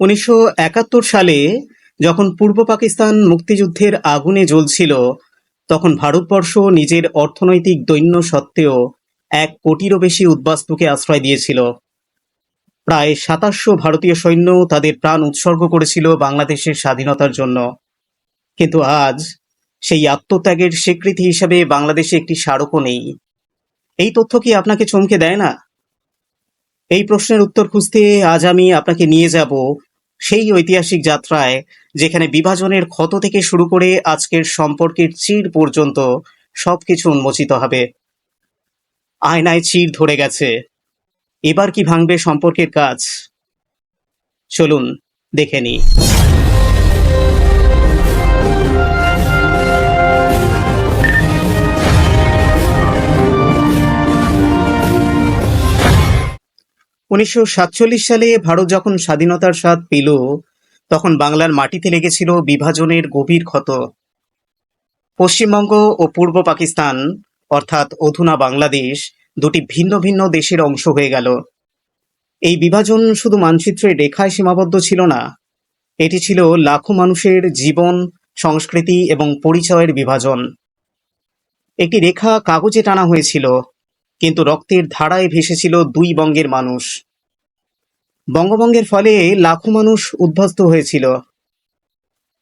উনিশশো একাত্তর সালে যখন পূর্ব পাকিস্তান মুক্তিযুদ্ধের আগুনে জ্বলছিল, তখন ভারতবর্ষ নিজের অর্থনৈতিক দৈন্য সত্ত্বেও এক কোটিরও বেশি উদ্বাস্তুকে আশ্রয় দিয়েছিল। প্রায় সাতাশশো ভারতীয় সৈন্য তাদের প্রাণ উৎসর্গ করেছিল বাংলাদেশের স্বাধীনতার জন্য। কিন্তু আজ সেই আত্মত্যাগের স্বীকৃতি হিসেবে বাংলাদেশে একটি স্মারকও নেই। এই তথ্য কি আপনাকে চমকে দেয় না? এই প্রশ্নের উত্তর খুঁজতে আজ আমি আপনাকে নিয়ে যাব সেই ঐতিহাসিক যাত্রায়, যেখানে বিভাজনের ক্ষত থেকে শুরু করে আজকের সম্পর্কের চির পর্যন্ত সবকিছু উন্মোচিত হবে। আয়নায় চির ধরে গেছে। এবার কি ভাঙবে সম্পর্কের কাজ? চলুন দেখে নিই। উনিশশো সাতচল্লিশ সালে ভারত যখন স্বাধীনতার স্বাদ পেল, তখন বাংলার মাটিতে লেগেছিল বিভাজনের গভীর ক্ষত। পশ্চিমবঙ্গ ও পূর্ব পাকিস্তান, অর্থাৎ অধুনা বাংলাদেশ, দুটি ভিন্ন ভিন্ন দেশের অংশ হয়ে গেল। এই বিভাজন শুধু মানচিত্রের রেখায় সীমাবদ্ধ ছিল না, এটি ছিল লাখো মানুষের জীবন, সংস্কৃতি এবং পরিচয়ের বিভাজন। একটি রেখা কাগজে টানা হয়েছিল কিন্তু রক্তের ধারায় ভেসেছিল দুই বঙ্গের মানুষ। বঙ্গভঙ্গের ফলে লাখো মানুষ উদ্বাস্ত হয়েছিল।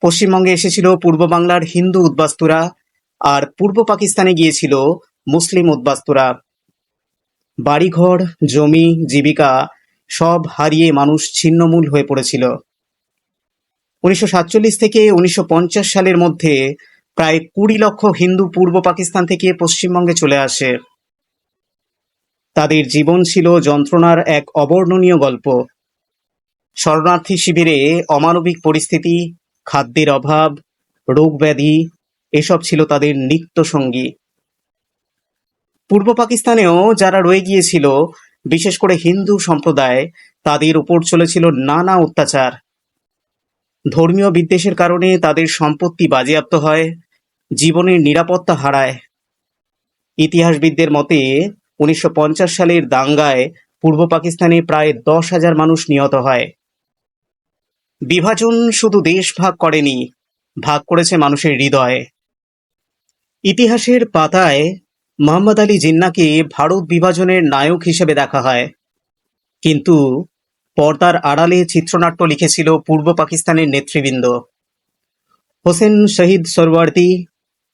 পশ্চিমবঙ্গে এসেছিল পূর্ব বাংলার হিন্দু উদ্বাস্তুরা আর পূর্ব পাকিস্তানে গিয়েছিল মুসলিম উদ্বাস্তুরা। বাড়িঘর, জমি, জীবিকা সব হারিয়ে মানুষ ছিন্নমূল হয়ে পড়েছিল। উনিশশো সাতচল্লিশ থেকে উনিশশো পঞ্চাশ সালের মধ্যে প্রায় কুড়ি লক্ষ হিন্দু পূর্ব পাকিস্তান থেকে পশ্চিমবঙ্গে চলে আসে। তাদের জীবন ছিল যন্ত্রণার এক অবর্ণনীয় গল্প। শরণার্থী শিবিরে অমানবিক পরিস্থিতি, খাদ্যের অভাব, রোগ ব্যাধি, এসব ছিল তাদের নিত্য সঙ্গী। পূর্ব পাকিস্তানেও যারা রয়ে গিয়েছিল, বিশেষ করে হিন্দু সম্প্রদায়, তাদের উপর চলেছিল নানা অত্যাচার। ধর্মীয় বিদ্বেষের কারণে তাদের সম্পত্তি বাজেয়াপ্ত হয়, জীবনের নিরাপত্তা হারায়। ইতিহাসবিদদের মতে উনিশশো পঞ্চাশ সালের দাঙ্গায় পূর্ব পাকিস্তানে প্রায় দশ হাজার মানুষ নিহত হয়। বিভাজন শুধু দেশ ভাগ করেনি, ভাগ করেছে মানুষের হৃদয়। ইতিহাসের পাতায় মোহাম্মদ আলী জিন্নাকে ভারত বিভাজনের নায়ক হিসেবে দেখা হয়। কিন্তু পর্দার আড়ালে চিত্রনাট্য লিখেছিল পূর্ব পাকিস্তানের নেতৃবৃন্দ। হোসেন শহীদ সরওয়ার্দী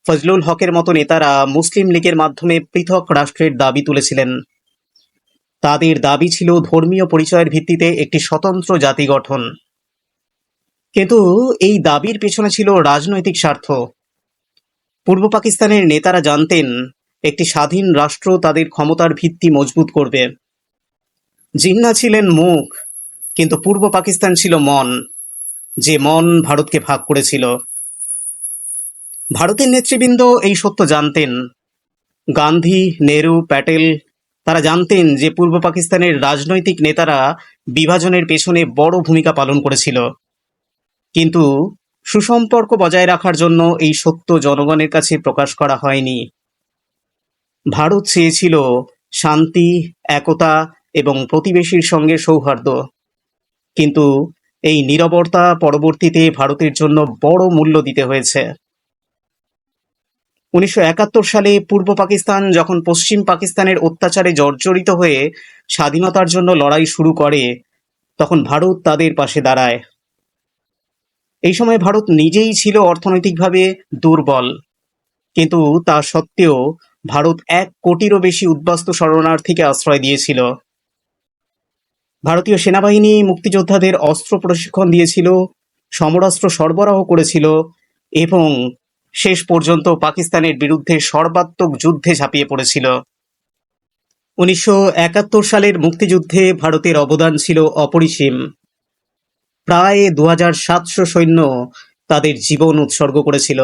ফজলুল হকের মতো নেতারা মুসলিম লীগের মাধ্যমে পৃথক রাষ্ট্রের দাবি তুলেছিলেন। তাদের দাবি ছিল ধর্মীয় পরিচয়ের ভিত্তিতে একটি স্বতন্ত্র জাতি গঠন। কিন্তু এই দাবির পেছনে ছিল রাজনৈতিক স্বার্থ। পূর্ব পাকিস্তানের নেতারা জানতেন, একটি স্বাধীন রাষ্ট্র তাদের ক্ষমতার ভিত্তি মজবুত করবে। জিন্না ছিলেন মুখ, কিন্তু পূর্ব পাকিস্তান ছিল মন, যে মন ভারতকে ভাগ করেছিল। ভারতের নেতৃবৃন্দ এই সত্য জানতেন। গান্ধী, নেহরু, প্যাটেল, তারা জানতেন যে পূর্ব পাকিস্তানের রাজনৈতিক নেতারা বিভাজনের পেছনে বড় ভূমিকা পালন করেছিল। কিন্তু সুসম্পর্ক বজায় রাখার জন্য এই সত্য জনগণের কাছে প্রকাশ করা হয়নি। ভারত চেয়েছিল শান্তি, একতা এবং প্রতিবেশীর সঙ্গে সৌহার্দ্য। কিন্তু এই নীরবতা পরবর্তীতে ভারতের জন্য বড় মূল্য দিতে হয়েছে। উনিশশো একাত্তর সালে পূর্ব পাকিস্তান যখন পশ্চিম পাকিস্তানের অত্যাচারে জর্জরিত হয়ে স্বাধীনতার জন্য লড়াই শুরু করে, তখন ভারত তাদের পাশে দাঁড়ায়। এই সময় ভারত নিজেই ছিল অর্থনৈতিকভাবে দুর্বল। কিন্তু তা সত্ত্বেও ভারত এক কোটিরও বেশি উদ্বাস্তু শরণার্থীকে আশ্রয় দিয়েছিল। ভারতীয় সেনাবাহিনী মুক্তিযোদ্ধাদের অস্ত্র প্রশিক্ষণ দিয়েছিল, সমরাস্ত্র সরবরাহ করেছিল এবং শেষ পর্যন্ত পাকিস্তানের বিরুদ্ধে সর্বাত্মক যুদ্ধে ঝাঁপিয়ে পড়েছিল। উনিশশো একাত্তর সালের মুক্তিযুদ্ধে ভারতের অবদান ছিল অপরিসীম। প্রায় দু হাজার সাতশো সৈন্য তাদের জীবন উৎসর্গ করেছিল।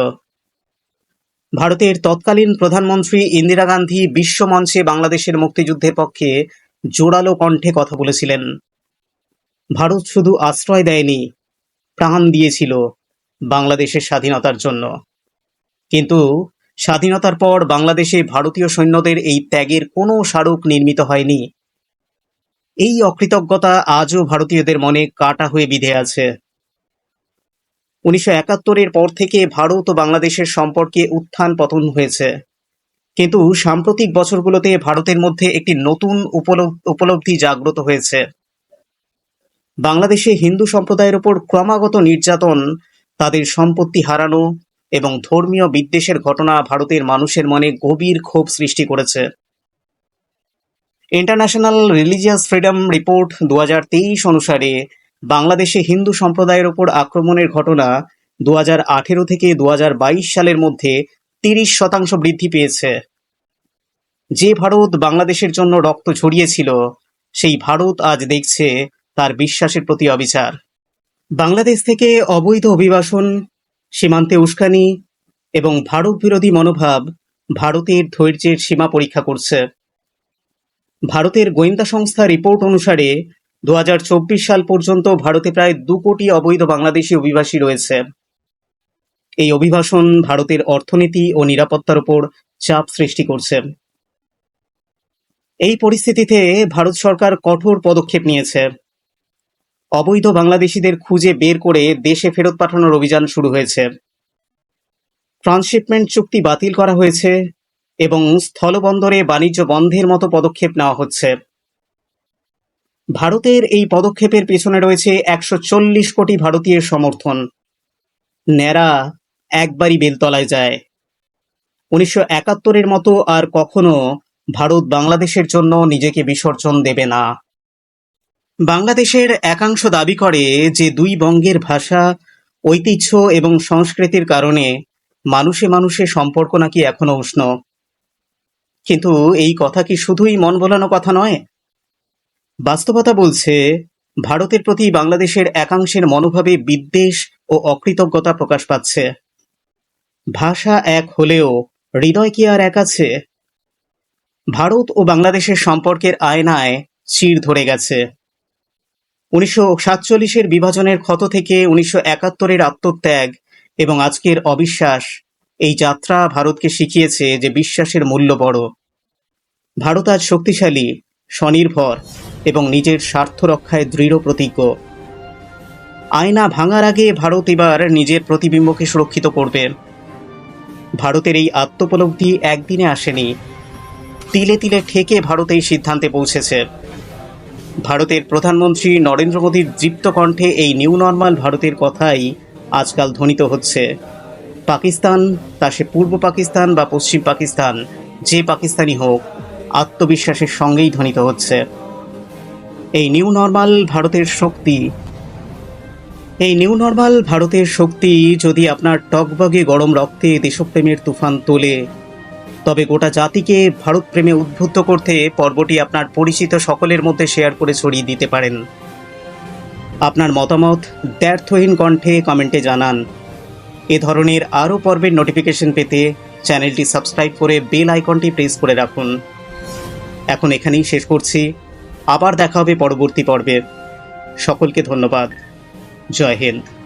ভারতের তৎকালীন প্রধানমন্ত্রী ইন্দিরা গান্ধী বিশ্বমঞ্চে বাংলাদেশের মুক্তিযুদ্ধের পক্ষে জোরালো কণ্ঠে কথা বলেছিলেন। ভারত শুধু আশ্রয় দেয়নি, প্রাণ দিয়েছিল বাংলাদেশের স্বাধীনতার জন্য। কিন্তু স্বাধীনতার পর বাংলাদেশে ভারতীয় সৈন্যদের এই ত্যাগের কোনো স্মারক নির্মিত হয়নি। এই অকৃতজ্ঞতা আজও ভারতীয়দের মনে কাটা হয়ে বিধে আছে। উনিশশো একাত্তরের পর থেকে ভারত ও বাংলাদেশের সম্পর্কে উত্থান পতন হয়েছে। কিন্তু সাম্প্রতিক বছরগুলোতে ভারতের মধ্যে একটি নতুন উপলব- উপলব্ধি জাগ্রত হয়েছে। বাংলাদেশে হিন্দু সম্প্রদায়ের উপর ক্রমাগত নির্যাতন, তাদের সম্পত্তি হারানো এবং ধর্মীয় বিদ্বেষের ঘটনা ভারতের মানুষের মনে গভীর ক্ষোভ সৃষ্টি করেছে। ইন্টারন্যাশনাল রিলিজিয়াস ফ্রিডম রিপোর্ট দু অনুসারে বাংলাদেশে হিন্দু সম্প্রদায়ের ওপর আক্রমণের ঘটনা দুহাজার আঠারো থেকে দুহাজার বাইশ সালের মধ্যে তিরিশ শতাংশ বৃদ্ধি পেয়েছে। যে ভারত বাংলাদেশের জন্য রক্ত ঝরিয়েছিল, সেই ভারত আজ দেখছে তার বিশ্বাসের প্রতি অবিচার। বাংলাদেশ থেকে অবৈধ অভিবাসন সীমান্তে উস্কানি এবং ভারত বিরোধী মনোভাব ভারতের ধৈর্যের সীমা পরীক্ষা করছে। ভারতের গোয়েন্দা সংস্থা রিপোর্ট অনুসারে দু হাজার চব্বিশ সাল পর্যন্ত ভারতে প্রায় দু কোটি অবৈধ বাংলাদেশি অভিবাসী রয়েছে। এই অভিবাসন ভারতের অর্থনীতি ও নিরাপত্তার উপর চাপ সৃষ্টি করছে। এই পরিস্থিতিতে ভারত সরকার কঠোর পদক্ষেপ নিয়েছে। অবৈধ বাংলাদেশিদের খুঁজে বের করে দেশে ফেরত পাঠানোর অভিযান শুরু হয়েছে। ট্রান্সশিপমেন্ট চুক্তি বাতিল করা হয়েছে এবং স্থলবন্দরে বাণিজ্য বন্ধের মতো পদক্ষেপ নেওয়া হচ্ছে। ভারতের এই পদক্ষেপের পেছনে রয়েছে একশো চল্লিশ কোটি ভারতীয়ের সমর্থন। ন্যাড়া একবারই বেলতলায় যায়। উনিশশো একাত্তরের মতো আর কখনো ভারত বাংলাদেশের জন্য নিজেকে বিসর্জন দেবে না। বাংলাদেশের একাংশ দাবি করে যে দুই বঙ্গের ভাষা, ঐতিহ্য এবং সংস্কৃতির কারণে মানুষে মানুষে সম্পর্ক নাকি এখনও উষ্ণ। কিন্তু এই কথা কি শুধুই মন ভোলানো কথা নয়? বাস্তবতা বলছে, ভারতের প্রতি বাংলাদেশের একাংশের মনোভাবে বিদ্বেষ ও অকৃতজ্ঞতা প্রকাশ পাচ্ছে। ভাষা এক হলেও হৃদয় কি আর এক আছে? ভারত ও বাংলাদেশের সম্পর্কের আয়নায় চির ধরে গেছে। উনিশশো সাতচল্লিশের বিভাজনের ক্ষত থেকে উনিশশো একাত্তরের আত্মত্যাগ এবং আজকের অবিশ্বাস, এই যাত্রা ভারতকে শিখিয়েছে যে বিশ্বাসের মূল্য বড়। ভারত আজ শক্তিশালী, স্বনির্ভর এবং নিজের স্বার্থ রক্ষায় দৃঢ় প্রতিজ্ঞ আয়না ভাঙার আগে ভারত এবার নিজের প্রতিবিম্বকে সুরক্ষিত করবে। ভারতের এই আত্মোপলব্ধি একদিনে আসেনি। তিলে তিলে ঠেকে ভারত এই সিদ্ধান্তে পৌঁছেছে। ভারতের প্রধানমন্ত্রী নরেন্দ্র মোদীর দৃপ্ত কণ্ঠে এই নিউ নর্মাল ভারতের কথাই আজকাল ধ্বনিত হচ্ছে। পাকিস্তান, তা সে পূর্ব পাকিস্তান বা পশ্চিম পাকিস্তান, যে পাকিস্তানি হোক, আত্মবিশ্বাসের সঙ্গেই ধ্বনিত হচ্ছে। এই নিউ নর্মাল ভারতের শক্তি, এই নিউ নর্মাল ভারতের শক্তি যদি আপনার টকবগে গরম রক্তে দেশপ্রেমের তুফান তোলে তবে গোটা জাতিকে ভারত প্রেমে উদ্বুদ্ধ করতে পর্বটি আপনার পরিচিত সকলের মধ্যে শেয়ার করে ছড়িয়ে দিতে পারেন। আপনার মতামত দ্ব্যর্থহীন কণ্ঠে কমেন্টে জানান। এ ধরনের আরও পর্বের নোটিফিকেশন পেতে চ্যানেলটি সাবস্ক্রাইব করে বেল আইকনটি প্রেস করে রাখুন। এখন এখানেই শেষ করছি। আবার দেখা হবে পরবর্তী পর্বে। সকলকে ধন্যবাদ। জয় হিন্দ।